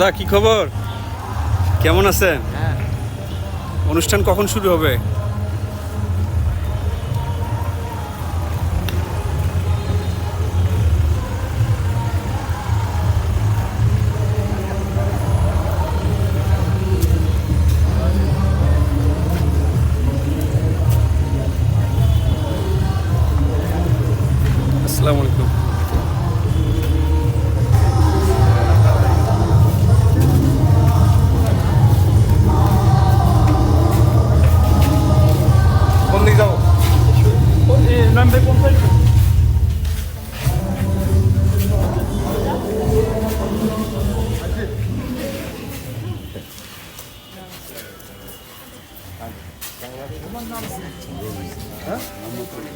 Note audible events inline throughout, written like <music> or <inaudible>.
দাদা কি খবর? কেমন আছেন? হ্যাঁ। অনুষ্ঠান কখন শুরু হবে?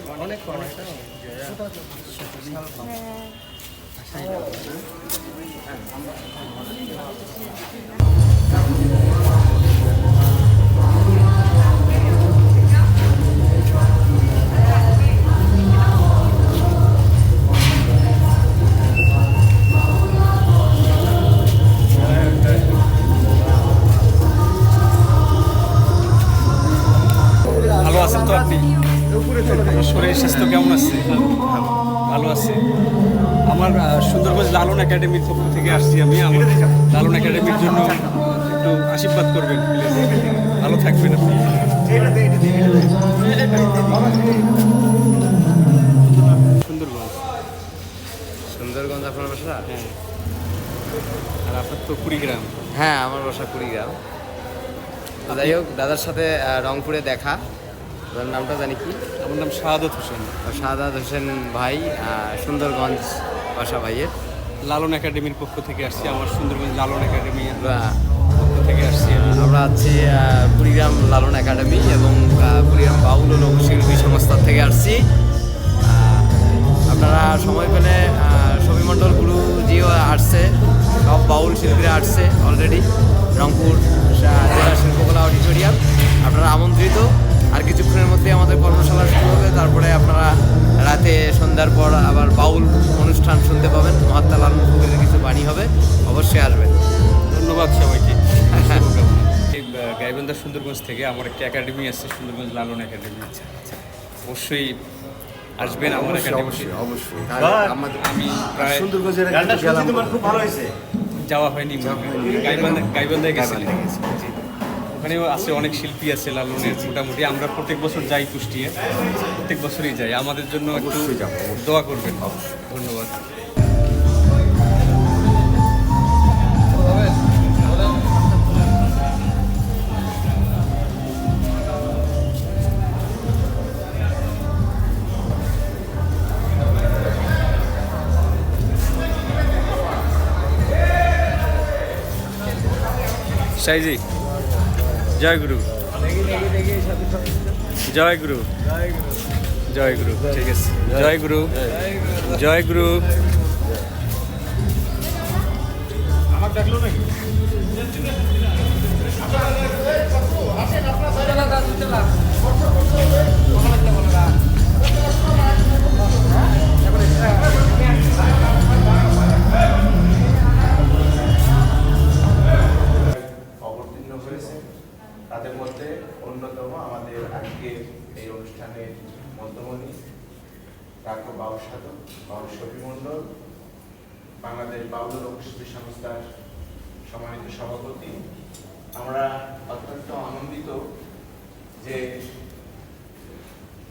ভালো শরীর স্বাস্থ্য কেমন আছে? ভালো আছে। আমার সুন্দরগঞ্জ লালন একাডেমির পক্ষ থেকে আসছি আমি। আমার লালন একাডেমির জন্য একটু আশীর্বাদ করবেন ভালো থাকবেন আপনি। সুন্দরগঞ্জ। সুন্দরগঞ্জ আপনার বাসা? হ্যাঁ। আর আপনার তো কুড়িগ্রাম। হ্যাঁ আমার বাসা কুড়িগ্রাম। যাই হোক দাদার সাথে রংপুরে দেখা। দাদার নামটা জানি কি? আমার নাম শাহাদত হোসেন। সাদাত হোসেন ভাই সুন্দরগঞ্জ বাসা ভাইয়ের। লালন একাডেমির পক্ষ থেকে আসছি আমার সুন্দরগঞ্জ লালন একাডেমি পক্ষ থেকে আসছি। আমরা আছি কুড়িগ্রাম লালন একাডেমি এবং কুড়িগ্রাম বাউল ও লোকশিল্পী সংস্থার থেকে আসছি। আপনারা সময় পেলে সবিমণ্ডল গুরুজিও আসছে সব বাউল শিল্পীরা আসছে অলরেডি রংপুর জেলা শিল্পকলা অডিটোরিয়াম। আপনারা আমন্ত্রিত। আর কিছুক্ষণের মধ্যে আমাদের কর্মশালা শুরু হবে। তারপরে আপনারা রাতে সন্ধ্যার পর আবার বাউল অনুষ্ঠান শুনতে পাবেন। মহাত্মা লালন ফকিরের কিছু বাণী হবে। অবশ্যই আসবেন। ধন্যবাদ সবাইকে। <laughs> গাইবান্ধা সুন্দরগঞ্জ থেকে আমার একটা একাডেমি আছে সুন্দরগঞ্জ লালন একাডেমি। অবশ্যই আসবেন আমার অবশ্যই আমাদের আমি প্রায় সুন্দরগঞ্জের খুব ভালো হয়েছে। যাওয়া হয়নি গাইবান্ধা গাইবান্ধায় গেছিলাম। ওখানেও আছে অনেক শিল্পী আছে লালনের মোটামুটি। আমরা প্রত্যেক বছর যাই কুষ্টিয়ে। প্রত্যেক বছরই যাই। আমাদের জন্য একটু দোয়া করবেন। ধন্যবাদ। সাইজি। জয় গুরু। জয় গুরু। জয় গুরু। ঠিক আছে। জয় গুরু। জয় গুরু। সম্মানিত সভাপতি, আমরা অত্যন্ত আনন্দিত যে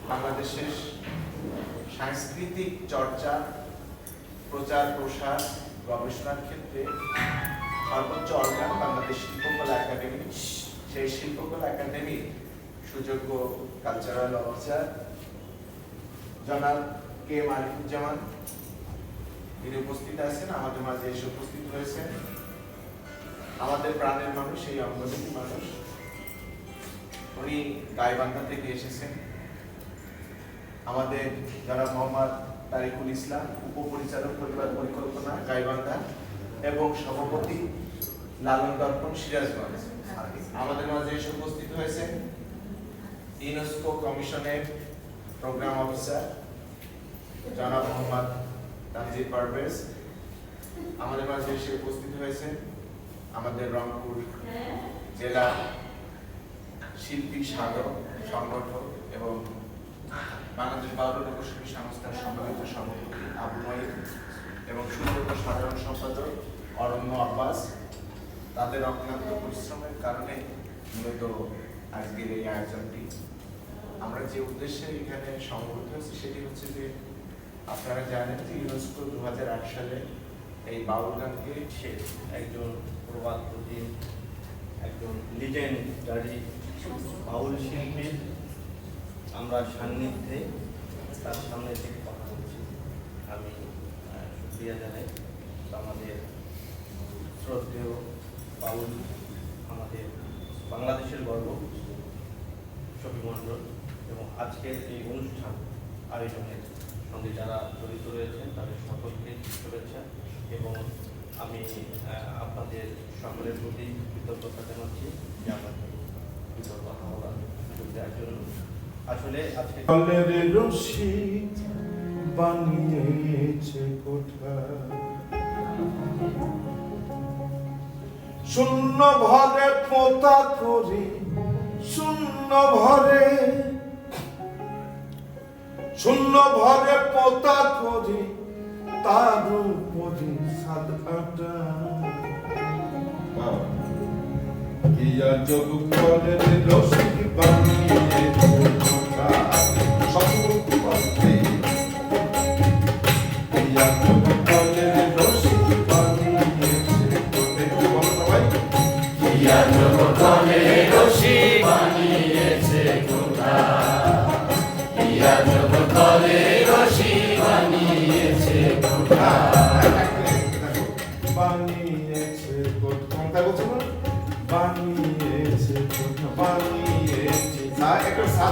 বাংলাদেশের সাংস্কৃতিক চর্চা, প্রচার, প্রসার, গবেষণার ক্ষেত্রে সর্বোচ্চ অর্গান বাংলাদেশ শিল্পকলা একাডেমি, সেই শিল্পকলা একাডেমির সুযোগ্য কালচারাল অফিসার জনাব কে মালিকুজ্জামান। তিনি উপস্থিত আছেন, আমাদের মাঝে এসে উপস্থিত হয়েছেন আমাদের প্রাণের মানুষ, এই অঙ্গনী মানুষ। উনি গাইবান্ধা থেকে এসেছেন। আমাদের জনাব মোহাম্মদ তারিকুল ইসলাম, উপপরিচালক পরিবার পরিকল্পনা, গাইবান্ধা এবং সভাপতি লালন দর্পণ, সিরাজগঞ্জ। আমাদের মাঝে এসে উপস্থিত হয়েছেন ইউনেস্কো কমিশনের প্রোগ্রাম অফিসার জনাব মোহাম্মদ তানজির পারভেজ। আমাদের মাঝে এসে উপস্থিত হয়েছেন আমাদের রংপুর জেলা শিল্পী সাধক সংগঠক এবং বাংলাদেশ বাউল লোকশিল্পী সংস্থার সম্মানিত সভাপতি আবু মাইদ এবং সুন্দর সাধারণ সম্পাদক অরণ্য আব্বাস। তাদের অক্লান্ত পরিশ্রমের কারণে মূলত আজকের এই আয়োজনটি। আমরা যে উদ্দেশ্যে এখানে সমবেত হয়েছি সেটি হচ্ছে যে আপনারা জানেন যে ইউনেস্কো দু হাজার আট সালে এই বাউল গানকে সে একজন প্রবাদ প্রতিম, একজন লিজেন্ডারি বাউল শিল্পীর আমরা সান্নিধ্যে তার সামনে থেকে কথা বলছি। আমি শুক্রিয়া জানাই, আমাদের শ্রদ্ধেয় বাউল, আমাদের বাংলাদেশের গর্ব শফি মণ্ডল, এবং আজকের এই অনুষ্ঠান আয়োজনের সঙ্গে যারা জড়িত রয়েছেন, তাদের সকলকে শুভেচ্ছা এবং আমি আপনাদের সকলের প্রতি কৃতজ্ঞতা জানাচ্ছি যে কথা দেওয়ার জন্য। আসলে আজকে রশি বানিয়েছে কোঠা শূন্য ভরে পোতা করি, শূন্য ভরে শূন্য ভরে পোতা করি তার উপরে সাত, আটা। ইয়া যোগ কলের রশি বানিয়েছে কোঠা শত্রুক পথে। ইয়া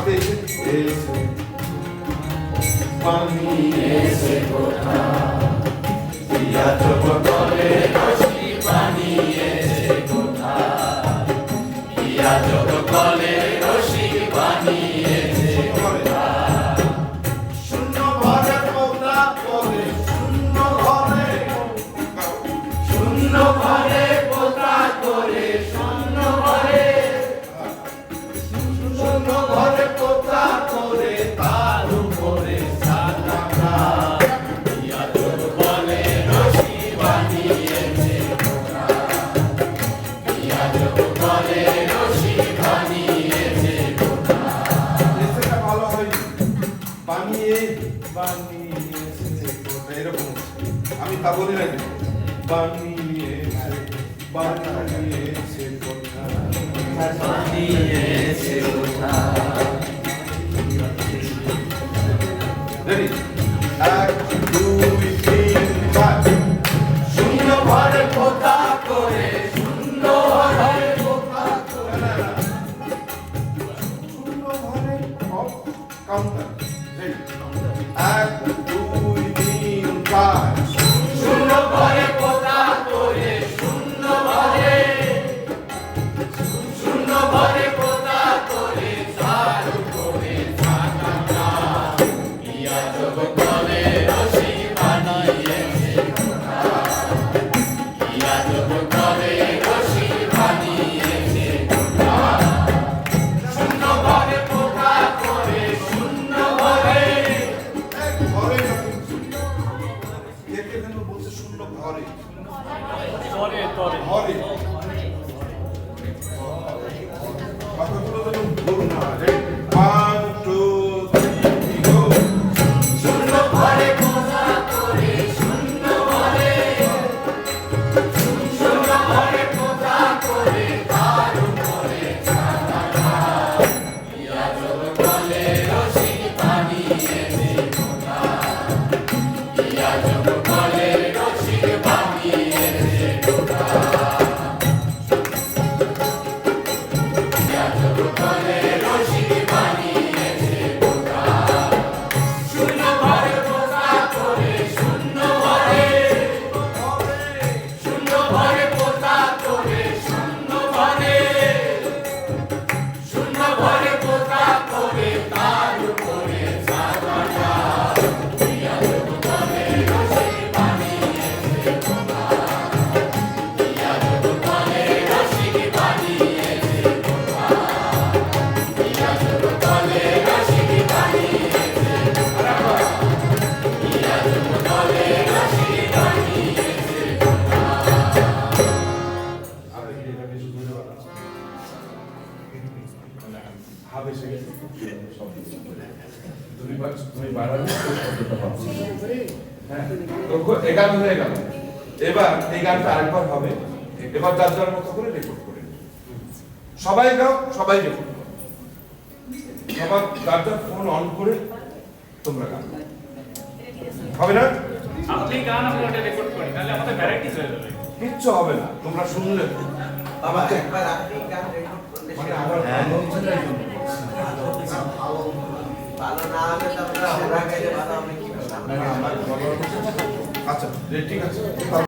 সাথে এসে এসে বানিয়েছে কোঠা ইয়া যোগ কলের রশি বানিয়েছে কোঠা ইয়া যোগ কলের রশি বানিয়েছে কোঠা শূন্য ঘরে পোতা করে শূন্য ঘরে শূন্য ঘরে তা বলি না কিন্তু। বানিয়েছে বানিয়েছে কোঠা বানিয়েছে কোঠা ভাব এসে গেছে তুমি তুমি বাড়ালে শব্দটা পাচ্ছি হ্যাঁ এই গান হয়ে গেল। এবার এই গানটা আরেকবার হবে। এবার যার যার মতো করে রেকর্ড করে সবাই গাও সবাই রেকর্ড করো। সবার যার যার ফোন অন করে তোমরা গান হবে না? আপনি গান আমরা ওটা রেকর্ড করি তাহলে আমাদের ভ্যারাইটিস হয়ে যাবে। কিচ্ছু হবে না তোমরা শুনলে। বাবা একবার আপনি গান রেকর্ড করলে মানে সেটা আমার ভালো না হলে তো আমরা আমরা গাইলে ভালো হবে কি। আচ্ছা ঠিক আছে